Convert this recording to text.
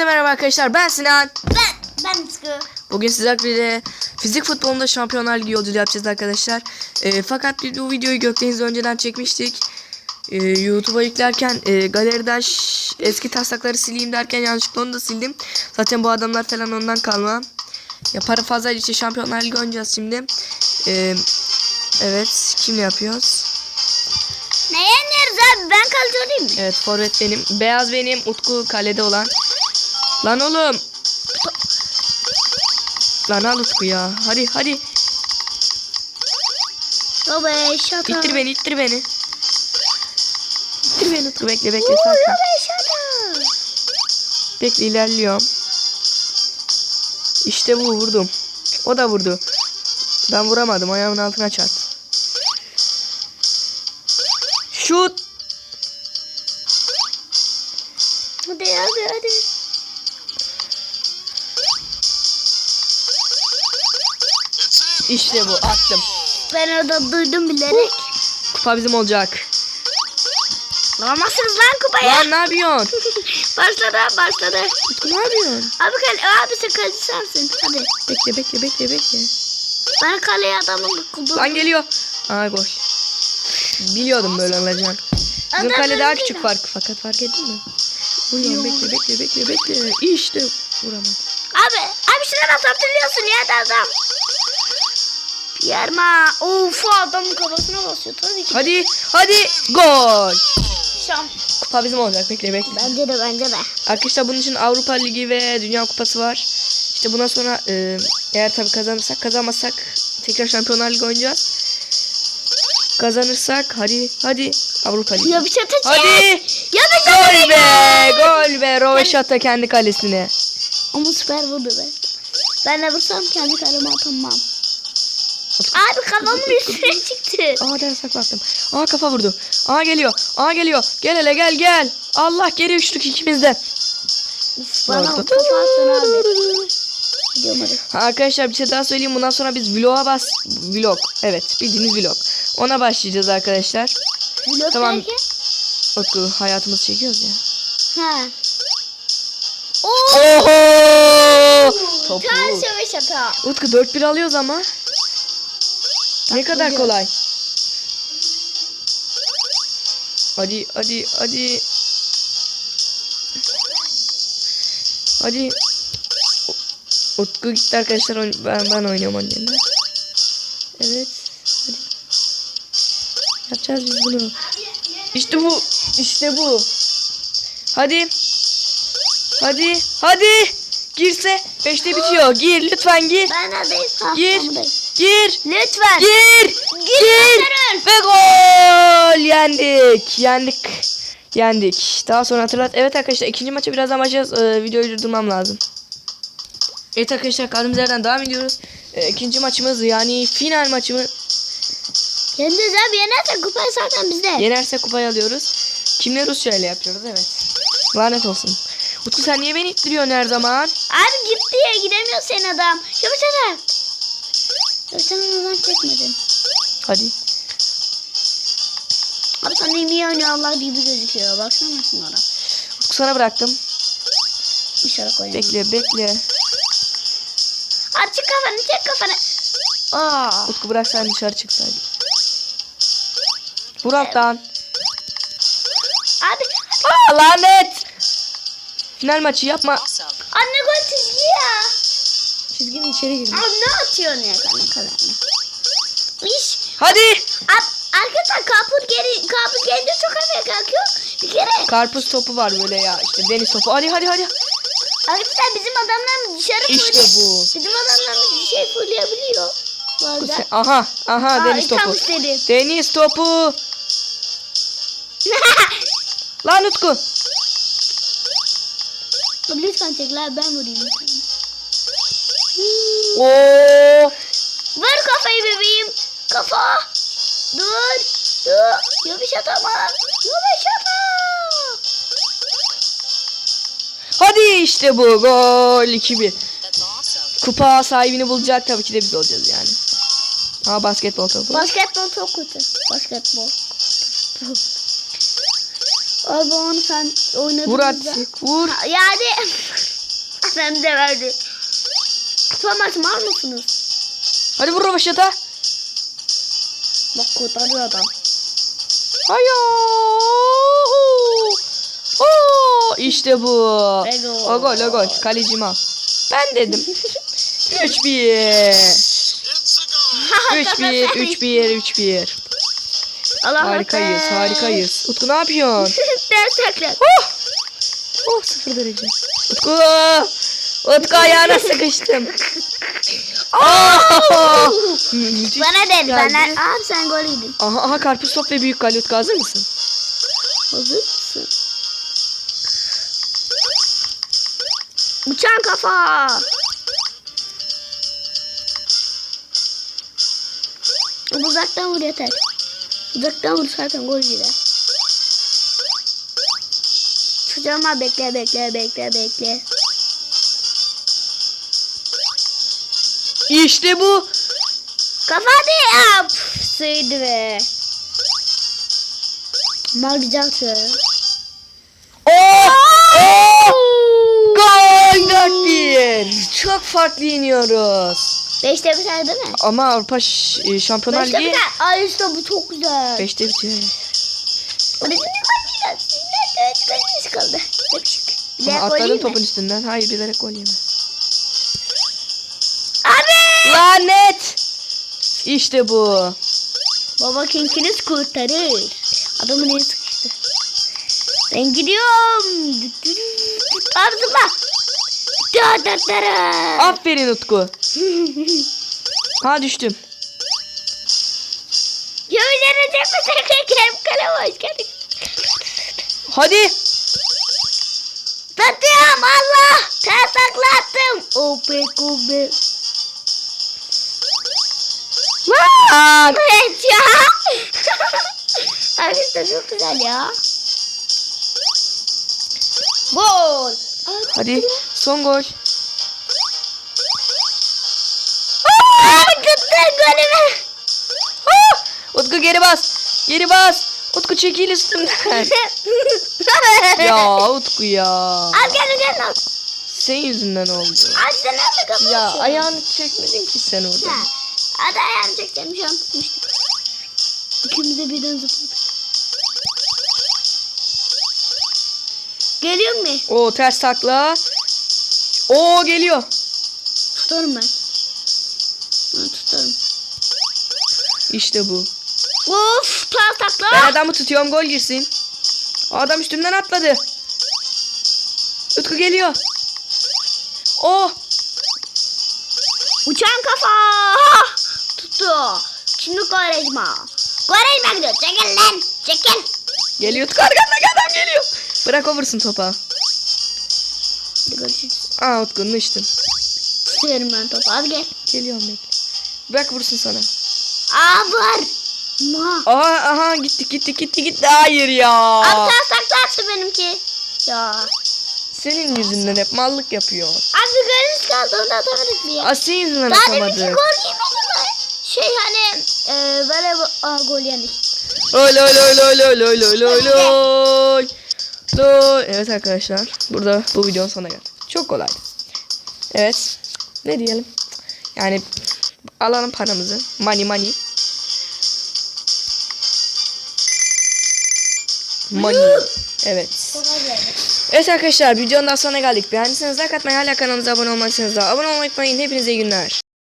Hepinize merhaba arkadaşlar. Ben Sinan. Ben, ben Sıkı. Bugün sizlerle fizik futbolunda Şampiyonlar Ligi yolculuğu yapacağız arkadaşlar. Ee, fakat bu videoyu Gökdeniz'de önceden çekmiştik. Ee, YouTube'a yüklerken e, galeriden eski taslakları sileyim derken yanlışlıkla onu da sildim. Zaten bu adamlar falan ondan kalma. Ya para fazla işte Şampiyonlar Ligi oynayacağız şimdi. Ee, evet kimle yapıyoruz? Ne yeneriz abi? Ben kalıcı olayım? Evet forvet benim. Beyaz benim. Utku kalede olan. Lan oğlum. Lan al Utku ya. Hadi hadi. Baba şaka. İttir beni ittir beni. İttir beni Utku bekle bekle sakin. baba şaka. Bekle ilerliyorum. İşte bu vurdum. O da vurdu. Ben vuramadım ayağımın altına çarptı. Şut. İşte bu attım. Ben orada duydum bilerek. Kupa bizim olacak. Alamazsınız lan kupaya. Lan ne yapıyorsun? başladı başladı. Utku ne yapıyorsun? Abi kale, abi sen kaleci sensin. Hadi. Bekle bekle bekle bekle. Ben kaleye adamın kuldu. Lan geliyor. Aa gol. Biliyordum böyle olacak. Bizim kale daha küçük ya. fark fakat fark ettin mi? Vuruyorum bekle bekle bekle bekle. İşte vuramadım. Abi, abi şuna nasıl hatırlıyorsun ya da adam. Yerma. Of adamın kafasına basıyor tabii ki. Hadi hadi gol. Şam. Kupa bizim olacak bekle bekle. Bence de bence de. Arkadaşlar bunun için Avrupa Ligi ve Dünya Kupası var. İşte bundan sonra e, eğer tabii kazanırsak kazanmazsak tekrar Şampiyonlar Ligi oynayacağız. Kazanırsak hadi hadi Avrupa Ligi. Ya bir atacak. Hadi. Ya bir şey Gol be! Gol be! Rovaşata kendi kalesine. Ama süper vurdu be. Ben de vursam kendi kaleme atamam. Abi kafamın üstüne çıktı. Aa der saklattım. Aa kafa vurdu. Aa geliyor. Aa geliyor. Gel hele gel gel. Allah geri uçtuk ikimiz de. Bana kafa attın abi. Arkadaşlar bir şey daha söyleyeyim. Bundan sonra biz vloga bas... Vlog. Evet bildiğiniz vlog. Ona başlayacağız arkadaşlar. Blok Tamam. derken? Utku hayatımızı çekiyoruz ya. Ha. Oo. Oho! Topu. Ters yavaş hata. Utku 4-1 alıyoruz ama. Ne kadar biliyorum. kolay. Hadi hadi hadi. Hadi. Utku gitti arkadaşlar. Ben, ben oynuyorum yerine. Evet. Hadi. Yapacağız biz bunu. İşte bu. İşte bu. Hadi. Hadi. Hadi. Girse. Beşte bitiyor. Gir lütfen gir. Ben? Ha, Gir. Gir. Lütfen. Gir. Gir. Gir. Ve gol. Yendik. Yendik. Yendik. Daha sonra hatırlat. Evet arkadaşlar ikinci maça birazdan başlayacağız. Ee, videoyu durdurmam lazım. Evet arkadaşlar kaldığımız yerden devam ediyoruz. Ee, ikinci maçımız yani final maçımı Yeneceğiz abi yenersen kupayı zaten bizde. yenerse kupayı alıyoruz. Kimle Rusya ile yapıyoruz evet. Lanet olsun. Utku sen niye beni ittiriyorsun her zaman? Abi git diye gidemiyor senin adam. Yapışana. Ya sen oradan çekmedin. Hadi. Abi sen iyi oynuyor Allah gibi gözüküyor. Baksana şunlara. Sana bıraktım. Dışarı koyalım. Bekle bekle. Açık kafanı çek kafanı. Aa. Utku bırak sen dışarı çıksaydın. Vur alttan. Abi. Aa, lanet. Final maçı yapma. Anne gol çizgi ya. Çizginin içeri girdi. Abi ne atıyorsun ya kanka kadarını? İş. Hadi. Ab, arkadaşlar kaput geri kaput gelince çok hafif kalkıyor. Bir kere Karpuz topu var böyle ya. işte deniz topu. Hadi hadi hadi. arkadaşlar bizim adamlar dışarı İşte fırlıyor. bu. Bizim adamlar bir şey fırlayabiliyor. Arada. Aha aha Aa, deniz topu. Deniz topu. Lan Utku. Lütfen tekrar ben vurayım. Oo. Ver kafayı bebeğim. Kafa. Dur. Dur. Yapış atama. Yapış atama. Hadi işte bu. Gol 2-1. Kupa sahibini bulacak tabii ki de biz olacağız yani. Aa basketbol topu. Basketbol çok kötü. Basketbol. Abi onu sen oynadın. Vur artık vur. Yani Sen bize verdi. Tutamaz mal mısınız? Hadi vur Röveşata. Bak kurtarıyor adam. Hayo. Oo, işte bu. O gol o gol. Kalecim al. Ben dedim. 3-1. 3-1 3-1 3-1. Allah Harikayız harikayız. Utku ne yapıyorsun? Ders taklat. Oh! Oh sıfır derece. Utku! Utku ayağına sıkıştım. Müthiş Bana dedi geldi. bana. Abi sen gol yedin. Aha, aha karpuz top ve büyük kale Utku hazır mısın? Hazır mısın? Uçan kafa. Uzaktan vur yeter. Uzaktan vur zaten gol gider. Çocuğuma bekle bekle bekle bekle. İşte bu. Kafa de yap. Sıydı be. Mal güzel atıyor. Oh! Oh! Gol 4-1. Çok farklı yeniyoruz. Beşte biter değil mi? Ama Avrupa Ş- e, Şampiyonlar Beşte Ligi biter. Ay işte bu çok güzel. 5'te bitiyor. Orada ne var biraz? Nerede kalemiz kaldı? Yakışık. Aha, Bilerek atladın topun üstünden. Hayır bilerek gol yeme. Lanet. İşte bu. Baba kinkiniz kurtarır. Adamı neye sıkıştı? Ben gidiyorum. Ağzıma. Aferin Utku. ha düştüm. Yollanacak mı sakın kalem hoş geldin. Hadi. Tatıyorum Allah. Tasaklı attım. Oh be, oh be. Evet ya. Arkadaşlar çok güzel ya. Gol. Hadi son gol. Tuttun golümü. Ah! Utku geri bas. Geri bas. Utku çekil üstümden. ya Utku ya. Al gel gel al. Senin yüzünden oldu. Al sen al. Ya ayağını çekmedin ki sen orada. Ha. Hadi ayağımı çekeceğim şu an tutmuştuk. İkimiz de birden zıpladık. Geliyor mu? O ters takla. O geliyor. Tutarım ben. Ben tutarım. İşte bu. Of ters takla. Ben adamı tutuyorum gol girsin. O adam üstümden atladı. Utku geliyor. Oh. Uçan kafa. Tuttu. Şimdi Quaresma. Quaresma gidiyor. Çekil lan. Çekil. Geliyor arkandaki adam geliyor. Bırak o vursun topa. Görüşürüz. Aa Utku'nun içtim. Tutuyorum ben topu. Hadi gel. Geliyorum bekle. Bırak vursun sana. Aa var. Ma. Aha aha gitti gitti gitti gitti. Hayır ya. Abi ters takla attı benimki. Ya. Senin yüzünden hep mallık yapıyor. Abi golümüz kaldı. Onu atamadık bir ya. Aa, senin yüzünden Daha demin ki atamadı. gol yemedim ben. Şey hani e, böyle aa, gol yedik. Öyle öyle öyle öyle öyle öyle öyle öyle. Lol. Evet arkadaşlar. Burada bu videonun sonuna geldik. Çok kolaydı. Evet. Ne diyelim? Yani alalım paramızı. Money money. Money. Evet. Evet arkadaşlar videonun daha sonuna geldik. Beğendiyseniz like atmayı hala kanalımıza abone olmadıysanız da abone olmayı unutmayın. Hepinize iyi günler.